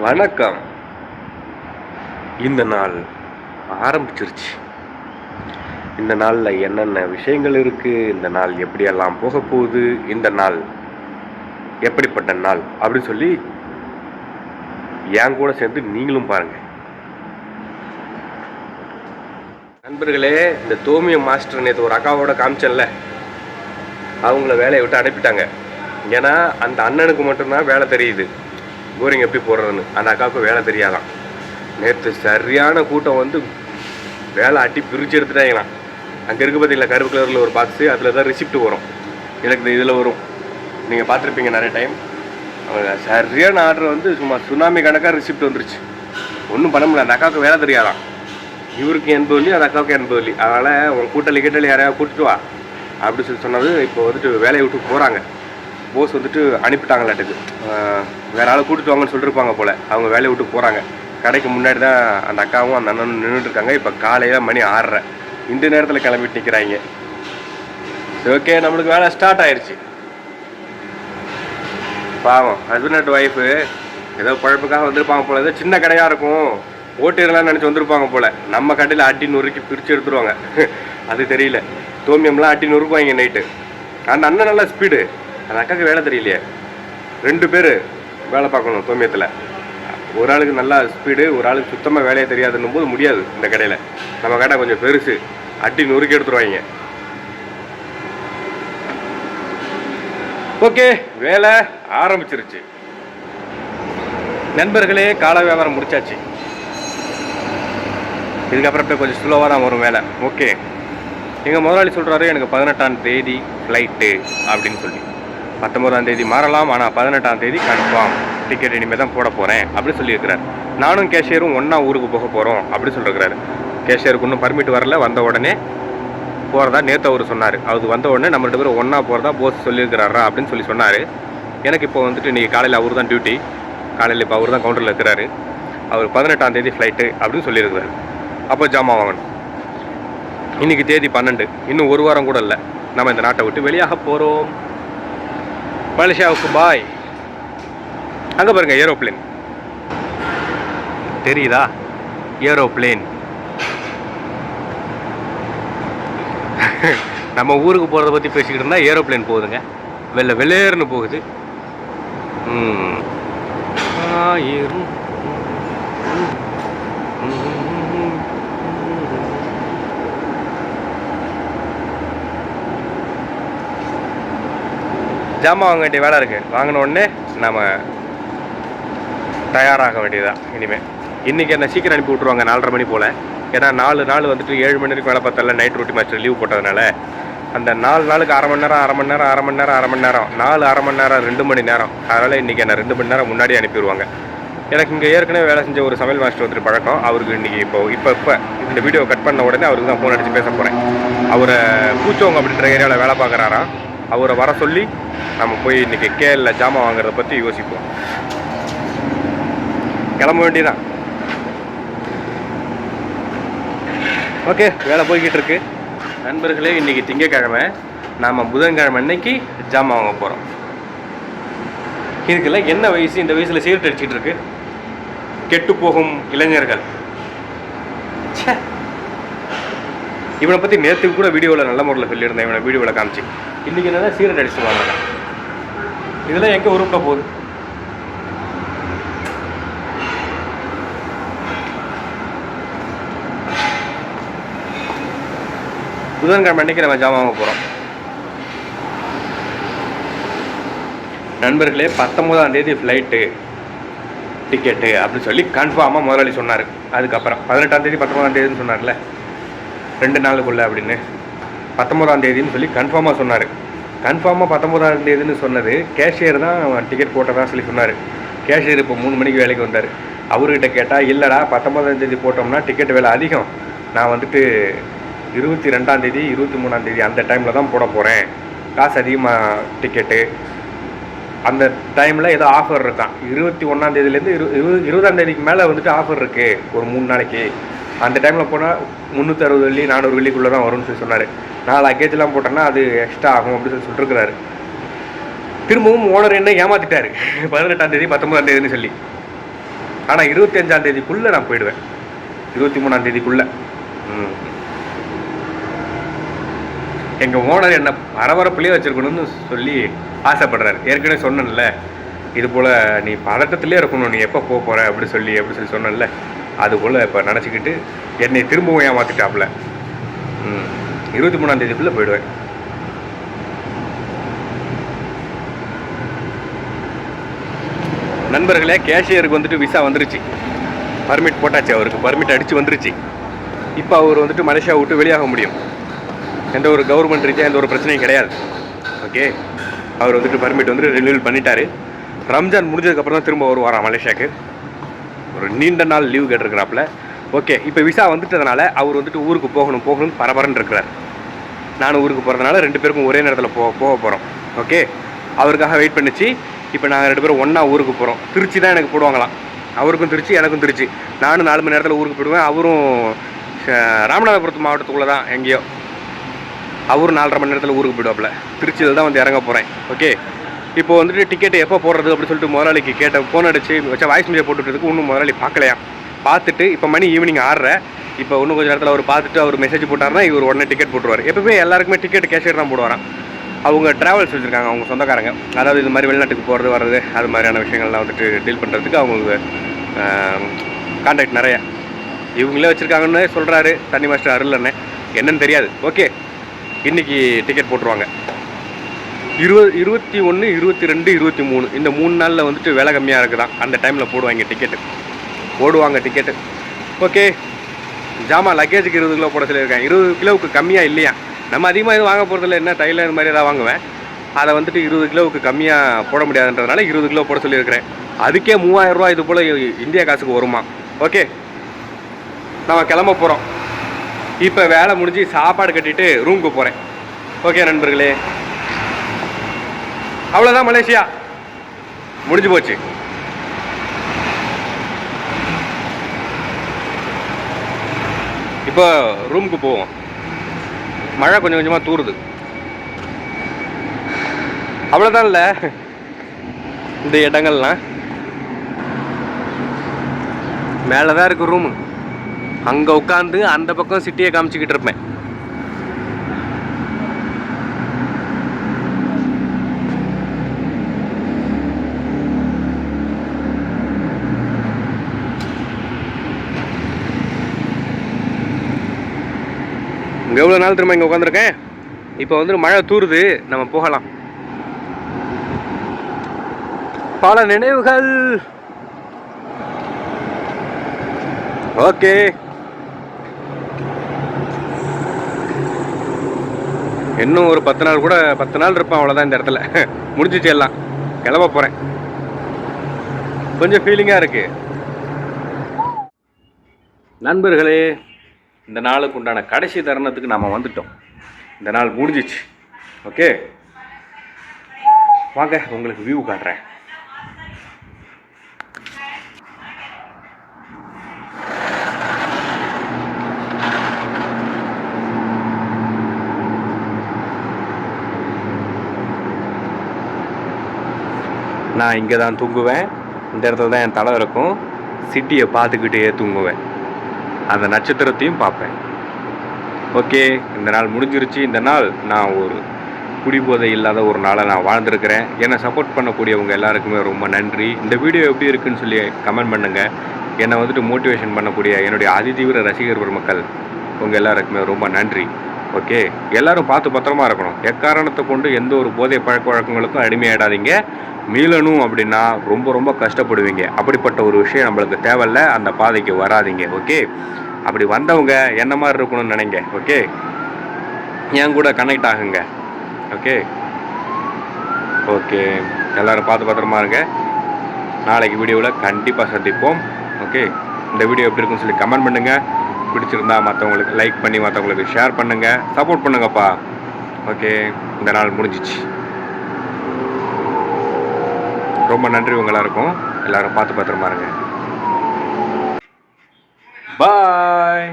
வணக்கம். இந்த நாள் ஆரம்பிச்சிருச்சு. இந்த நாளில் என்னென்ன விஷயங்கள் இருக்குது இந்த நாள் எப்படியெல்லாம் போக போகுது? இந்த நாள் எப்படிப்பட்ட நாள்? அப்படின்னு சொல்லி என் கூட சேர்ந்து நீங்களும் பாருங்கள் நண்பர்களே இந்த தோமிய மாஸ்டர் நேற்று ஒரு அக்காவோட காமிச்சேன்ல. அவங்கள வேலையை விட்டு அனுப்பிட்டாங்க. ஏன்னா அந்த அண்ணனுக்கு மட்டும்தான் வேலை தெரியுது. போரிங் எப்படி போடுறதுன்னு? அந்த அக்காவுக்கு வேலை தெரியாதான். நேற்று சரியான கூட்டம் வந்து வேலை அட்டி பிரித்து எடுத்துட்டாங்களாம் அங்கே இருக்கு பார்த்தீங்களா கருப்பு கலரில் ஒரு பாக்ஸு அதில் தான் ரிசிப்ட் வரும். எனக்கு இதில் வரும். நீங்கள் பார்த்துருப்பீங்க நிறைய டைம் அவங்க சரியான ஆர்டர் வந்து சும்மா சுனாமி கணக்காக ரிசிப்ட் வந்துருச்சு. ஒன்றும் பண்ண முடியல. அந்த அக்காவுக்கு வேலை தெரியாதான். இவருக்கு எண்பது வலி அந்த அக்காவுக்கு எண்பது வள்ளி அதனால் உங்கள் கூட்டலி கீட்டலி யாரையாவது கூட்டிட்டு வா. அப்படின்னு சொல்லி சொன்னது இப்போ வந்துட்டு வேலையை விட்டு போகிறாங்க போஸ் வந்துட்டு அனுப்பிட்டாங்களாட்டுக்கு. ஆஹ் வேற ஆளை கூட்டிட்டு வாங்கன்னு சொல்லிருப்பாங்க போல. அவங்க வேலையை விட்டு போகிறாங்க கடைக்கு முன்னாடி தான் அந்த அக்காவும் அந்த அண்ணனும் நின்றுட்டு இருக்காங்க. இப்போ காலையில் மணி ஆறரை. இந்த நேரத்தில் கிளம்பிட்டு நிற்கிறாங்க ஓகே நம்மளுக்கு வேலை ஸ்டார்ட் ஆயிடுச்சு பாவம் ஹஸ்பண்ட் அண்ட் ஒய்ஃபு ஏதோ குழப்புக்காக வந்திருப்பாங்க போல. ஏதோ சின்ன கடையாக இருக்கும். ஓட்டிடலாம்னு நினச்சி வந்திருப்பாங்க போல. நம்ம கடையில் அட்டி நொறுக்கி பிரித்து எடுத்துருவாங்க. அது தெரியல. தோமியம்லாம் அட்டி நொறுக்குவாங்க நைட்டு அந்த அண்ணன் நல்லா ஸ்பீடு அந்த அக்காவுக்கு வேலை தெரியலையே. ரெண்டு பேர் வேலை பார்க்கணும் தோமியத்தில் ஒரு ஆளுக்கு நல்லா ஸ்பீடு ஒரு ஆளுக்கு சுத்தமாக வேலையே தெரியாதுன்னும் போது முடியாது இந்த கடையில். நம்ம கடை கொஞ்சம் பெருசு. அட்டி நொறுக்கி எடுத்துருவாங்க. ஓகே வேலை ஆரம்பிச்சிருச்சு. நண்பர்களே கால வியாபாரம் முடிச்சாச்சு. இதுக்கப்புறம் இப்போ கொஞ்சம் ஸ்லோவாக தான் வரும் வேலை. ஓகே. எங்கள் முதலாளி சொல்கிறாரு எனக்கு பதினெட்டாம் தேதி ஃப்ளைட்டு அப்படின்னு சொல்லி. பத்தொம்போதாம் தேதி மாறலாம் ஆனால் பதினெட்டாம் தேதி கன்ஃபார்ம் டிக்கெட் இனிமேல் தான் போட போகிறேன் அப்படின்னு சொல்லியிருக்கிறார். நானும் கேஷியரும் ஒன்றா ஊருக்கு போக போகிறோம் அப்படின்னு சொல்லியிருக்கிறாரு கேஷியருக்கு இன்னும் பர்மிட் வரல வந்த உடனே போகிறதா நேற்று அவர் சொன்னார். அவர் வந்த உடனே நம்ம ரெண்டு பேரும் ஒன்றா போகிறதா போஸ் சொல்லியிருக்கிறாரா அப்படின்னு சொல்லி சொன்னார். எனக்கு இப்போ வந்துட்டு இன்றைக்கி காலையில் அவர் தான் டியூட்டி காலையில் இப்போ அவர் தான் கவுண்டரில் இருக்கிறாரு. அவர் பதினெட்டாம் தேதி ஃப்ளைட்டு அப்படின்னு சொல்லியிருக்கிறாரு. அப்போ ஜாமான் வாங்கணும். இன்னைக்கு தேதி பன்னெண்டு. இன்னும் ஒரு வாரம் கூட இல்லை. நம்ம இந்த நாட்டை விட்டு வெளியாக போகிறோம் மலேசியாவுக்கு பாய் அங்கே பாருங்கள் ஏரோப்ளேன் தெரியுதா? ஏரோப்ளேன் நம்ம ஊருக்கு போகிறத பற்றி பேசிக்கிட்டு இருந்தால் ஏரோப்ளேன் போகுதுங்க. வெளில வெளியேறுனு போகுது. ம். ஆயிரம். ஜாமான் வாங்க வேண்டிய வேலை இருக்குது வாங்கின உடனே நம்ம தயாராக வேண்டியதுதான். இனிமேல் இன்றைக்கி என்ன சீக்கிரம் அனுப்பி விட்ருவாங்க நாலரை மணி போல். ஏன்னா நாலு நாள் வந்துட்டு ஏழு மணி வரைக்கும் வேலை பார்த்தால நைட் ரொட்டி மாஸ்டர் லீவ் போட்டதுனால. அந்த நாலு நாளுக்கு அரை மணி நேரம் அரை மணி நேரம் அரை மணி நேரம் அரை மணி நேரம் நாலு அரை மணி நேரம் ரெண்டு மணி நேரம். அதனால் இன்றைக்கி என்ன ரெண்டு மணி நேரம் முன்னாடி அனுப்பிடுவாங்க எனக்கு இங்கே ஏற்கனவே வேலை செஞ்ச ஒரு சமையல் மாஸ்டர் வந்துட்டு பழக்கம். அவருக்கு இன்றைக்கி இப்போ இப்போ இப்போ இந்த வீடியோ கட் பண்ண உடனே அவருக்கு தான் ஃபோன் அடித்து பேச போகிறேன் அவரை பூச்சோங்க அப்படின்ற ஏரியாவில் வேலை பார்க்குறாராம். அவரை வர சொல்லி நம்ம போய் இன்றைக்கி கேஎல்ல ஜாமான் வாங்குறத பற்றி யோசிப்போம். கிளம்ப வேண்டியதான் ஓகே வேலை போய்கிட்டு இருக்கு. நண்பர்களே இன்னைக்கு திங்கக்கிழமை. நாம் புதன்கிழமை அன்னைக்கு ஜாமான் வாங்க போகிறோம் இதுக்குள்ள என்ன வயசு இந்த வயசில் சீர்ட் அடிச்சிட்டு இருக்கு? கெட்டு போகும் இளைஞர்கள். இவனை பற்றி நேற்று கூட வீடியோவில் நல்ல முறையில் சொல்லியிருந்தேன். இவனை வீடியோவில் காமிச்சு. இன்றைக்கி என்னன்னா சீரட் அடிச்சுட்டு வாங்க. இதெல்லாம் எங்கே உருப்பிட போகுது? புதன்கிழமை அன்னைக்கு நம்ம ஜாமான் வாங்க போகிறோம் நண்பர்களே பத்தொம்போதாம் தேதி ஃப்ளைட்டு டிக்கெட்டு அப்படின்னு சொல்லி கன்ஃபார்மாக முதலாளி சொன்னார். அதுக்கப்புறம் பதினெட்டாம் தேதி பத்தொம்போதாம் தேதின்னு சொன்னார்ல. ரெண்டு நாளுக்குள்ளே அப்படின்னு பத்தொம்போதாம் தேதின்னு சொல்லி கன்ஃபார்மாக சொன்னார். கன்ஃபார்மாக பத்தொம்போதாம் தேதின்னு சொன்னது கேஷியர் தான் டிக்கெட் போட்டதாக சொல்லி சொன்னார். கேஷியர் இப்போ மூணு மணிக்கு வேலைக்கு வந்தார். அவர்கிட்ட கேட்டால் இல்லைடா பத்தொம்போதாம் தேதி போட்டோம்னா டிக்கெட் விலை அதிகம். நான் வந்துட்டு இருபத்தி ரெண்டாம் தேதி இருபத்தி மூணாம் தேதி அந்த டைமில் தான் போட போகிறேன் காசு அதிகமாக டிக்கெட்டு அந்த டைமில் ஏதோ ஆஃபர் இருக்கான் இருபத்தி ஒன்றாந்தேதிலேருந்து இரு இரு இருபதாம் தேதிக்கு மேலே வந்துட்டு ஆஃபர் இருக்குது ஒரு மூணு நாளைக்கு. அந்த டைமில் போனால் முந்நூற்றி அறுபது வெள்ளி நானூறு வெள்ளிக்குள்ளே தான் வரும்னு சொல்லி சொன்னார். நான் லக்கேஜ்லாம் போட்டேன்னா அது எக்ஸ்ட்ரா ஆகும் அப்படின்னு சொல்லி சொல்லிருக்கிறாரு. திரும்பவும் ஓனர் என்ன ஏமாத்திட்டாரு. பதினெட்டாம் தேதி பத்தொன்பதாம் சொல்லி. ஆனால் இருபத்தஞ்சாம் தேதிக்குள்ளே நான் போயிடுவேன். இருபத்தி மூணாம் தேதிக்குள்ளே. ம். எங்கள் ஓனர் என்ன பரபரப்புலேயே வச்சுருக்கணும்னு சொல்லி ஆசைப்படுறாரு. ஏற்கனவே சொன்னேன்ல இது போல் நீ பதட்டத்திலே இருக்கணும் நீ எப்போ போக போகிற அப்படி சொல்லி அப்படி சொல்லி சொன்னேன்ல. அதுக்குள்ளே இப்போ நினச்சிக்கிட்டு என்னை திரும்பவும் ஏமாற்றிட்டாப்புல ம். இருபத்தி மூணாம் தேதிக்குள்ளே போயிடுவேன். நண்பர்களே கேஷியருக்கு வந்துட்டு விசா வந்துருச்சு. பர்மிட் போட்டாச்சு அவருக்கு. பர்மிட் அடித்து வந்துருச்சு. இப்போ அவர் வந்துட்டு மலேசியா விட்டு வெளியாக முடியும். எந்த ஒரு கவர்மெண்ட் ரீதியாக எந்த ஒரு பிரச்சனையும் கிடையாது. ஓகே அவர் வந்துட்டு பர்மிட் வந்து ரினியூவல் பண்ணிட்டாரு. ரம்ஜான் முடிஞ்சதுக்கப்புறம் தான் திரும்ப வருவாராம் மலேசியாவுக்கு ஒரு நீண்ட நாள் லீவ் கேட்டிருக்கிறாப்புல. ஓகே இப்போ விசா வந்துட்டதுனால அவர் வந்துட்டு ஊருக்கு போகணும் போகணும்னு பரபரன்னு இருக்கிறார். நானும் ஊருக்கு போகிறதுனால ரெண்டு பேருக்கும் ஒரே நேரத்தில் போக போக போகிறோம் ஓகே அவருக்காக வெயிட் பண்ணிச்சு. இப்போ நாங்கள் ரெண்டு பேரும் ஒன்றா ஊருக்கு போகிறோம் திருச்சி தான் எனக்கு போடுவாங்களாம். அவருக்கும் திருச்சி எனக்கும் திருச்சி. நானும் நாலு மணி நேரத்தில் ஊருக்கு போயிடுவேன். அவரும் ராமநாதபுரத்து மாவட்டத்துக்குள்ளே தான் எங்கேயோ. அவரும் நாலரை மணி நேரத்தில் ஊருக்கு போயிடுவாப்புல. திருச்சியில் தான் வந்து இறங்க போகிறேன் ஓகே இப்போ வந்துட்டு டிக்கெட் எப்போ போடுறது அப்படின்னு சொல்லிட்டு முதலாளிக்கு கேட்ட ஃபோன் அடிச்சு வச்சா வாய்ஸ் மெசேஜ் போட்டுட்டு இன்னும் முதலாளி பார்க்கலையா? பார்த்துட்டு இப்போ மணி ஈவினிங் ஆறரை. இப்போ இன்னும் கொஞ்சம் நேரத்தில் அவர் பார்த்துட்டு அவர் மெசேஜ் போட்டார்னா இவர் உடனே டிக்கெட் போட்டுருவார். எப்பவுமே எல்லாருக்குமே டிக்கெட் கேஷியர் தான் போடுவாராம். அவங்க ட்ராவல்ஸ் வச்சுருக்காங்க அவங்க சொந்தக்காரங்க. அதாவது இது மாதிரி வெளிநாட்டுக்கு போகிறது வர்றது அது மாதிரியான விஷயங்கள்லாம் வந்துட்டு டீல் பண்ணுறதுக்கு அவங்களுக்கு கான்டாக்ட் நிறைய. இவங்களே வச்சுருக்காங்கன்னு சொல்கிறாரு தண்ணி மாஸ்டர் அருள் என்னன்னு தெரியாது. ஓகே இன்னைக்கு டிக்கெட் போட்டுருவாங்க. இருபது இருபத்தி ஒன்று இருபத்தி ரெண்டு இருபத்தி மூணு. இந்த மூணு நாளில் வந்துட்டு விலை கம்மியாக இருக்குதான். அந்த டைமில் போடுவாங்க டிக்கெட்டு போடுவாங்க டிக்கெட்டு ஓகே ஜாமான் லக்கேஜுக்கு இருபது கிலோ போட சொல்லியிருக்கேன். இருபது கிலோவுக்கு கம்மியாக இல்லையா? நம்ம அதிகமாக எதுவும் வாங்க போகிறதில்ல என்ன டைலர் இந்த மாதிரி ஏதாவது வாங்குவேன். அதை வந்துட்டு இருபது கிலோவுக்கு கம்மியாக போட முடியாதுன்றதுனால இருபது கிலோ போட சொல்லியிருக்கிறேன். அதுக்கே மூவாயிரம் ரூபா இது போல் இந்தியா காசுக்கு வருமா? ஓகே நம்ம கிளம்ப போகிறோம் இப்போ வேலை முடிஞ்சு சாப்பாடு கட்டிட்டு ரூமுக்கு போகிறேன் ஓகே நண்பர்களே. அவ்வளோதான் மலேசியா. முடிஞ்சு போச்சு. இப்போ ரூமுக்கு போவோம். மழை கொஞ்சம் கொஞ்சமாக தூறுது அவ்வளோதான் இல்லை. இந்த இடங்கள்லாம். மேலே தான் இருக்கு ரூமு அங்கே உட்காந்து அந்த பக்கம் சிட்டியை காமிச்சிக்கிட்டு இருப்பேன். இங்கே எவ்வளோ நாள் திரும்ப இங்கே உட்காந்துருக்கேன் இப்போ வந்து மழை தூறுது நம்ம போகலாம். பல நினைவுகள். ஓகே. இன்னும் ஒரு பத்து நாள் கூட பத்து நாள் இருப்பேன் அவ்வளோதான் இந்த இடத்துல. முடிஞ்சிச்சு எல்லாம். கிளம்ப போகிறேன் கொஞ்சம் ஃபீலிங்காக இருக்குது நண்பர்களே இந்த நாளுக்கு உண்டான கடைசி தருணத்துக்கு நாம் வந்துட்டோம். இந்த நாள் முடிஞ்சிச்சு. ஓகே? வாங்க உங்களுக்கு வியூ காட்டுறேன். நான் இங்கே தான் தூங்குவேன். இந்த இடத்துல தான் என் தலை இருக்கும். சிட்டியை பார்த்துக்கிட்டே தூங்குவேன். அந்த நட்சத்திரத்தையும் பார்ப்பேன். ஓகே இந்த நாள் முடிஞ்சிருச்சு. இந்த நாள் நான் ஒரு குடிபோதை இல்லாத ஒரு நாளை நான் வாழ்ந்துருக்கிறேன். என்னை சப்போர்ட் பண்ணக்கூடியவங்க எல்லாருக்குமே ரொம்ப நன்றி. இந்த வீடியோ எப்படி இருக்குன்னு சொல்லி கமெண்ட் பண்ணுங்கள் என்னை வந்துட்டு மோட்டிவேஷன் பண்ணக்கூடிய என்னுடைய அதிதீவிர ரசிகர் பெருமக்கள் உங்கள் எல்லாருக்குமே ரொம்ப நன்றி. ஓகே? எல்லாரும் பார்த்து பத்திரமா இருக்கணும். எக்காரணத்தை கொண்டு எந்த ஒரு போதை பழக்க வழக்கங்களுக்கும் அடிமையாயிடாதீங்க. மீளணும் அப்படின்னா ரொம்ப ரொம்ப கஷ்டப்படுவீங்க. அப்படிப்பட்ட ஒரு விஷயம் நம்மளுக்கு தேவையில்ல. அந்த பாதைக்கு வராதீங்க. ஓகே? அப்படி வந்தவங்க என்ன மாதிரி இருக்கணும்னு நினைங்க. ஓகே? என் கூட கனெக்ட் ஆகுங்க. ஓகே? ஓகே. எல்லோரும் பார்த்து பத்திரமா இருங்க. நாளைக்கு வீடியோவில் கண்டிப்பாக சந்திப்போம். ஓகே? இந்த வீடியோ எப்படி இருக்குன்னு சொல்லி கமெண்ட் பண்ணுங்கள் பிடிச்சிருந்தா மற்றவங்களுக்கு லைக் பண்ணி மற்றவங்களுக்கு ஷேர் பண்ணுங்கள் சப்போர்ட் பண்ணுங்கப்பா. ஓகே இந்த நாள் முடிஞ்சிச்சு. ரொம்ப நன்றி உங்களாக இருக்கும் எல்லாரும் பார்த்து பத்திரமா இருங்க. பாய்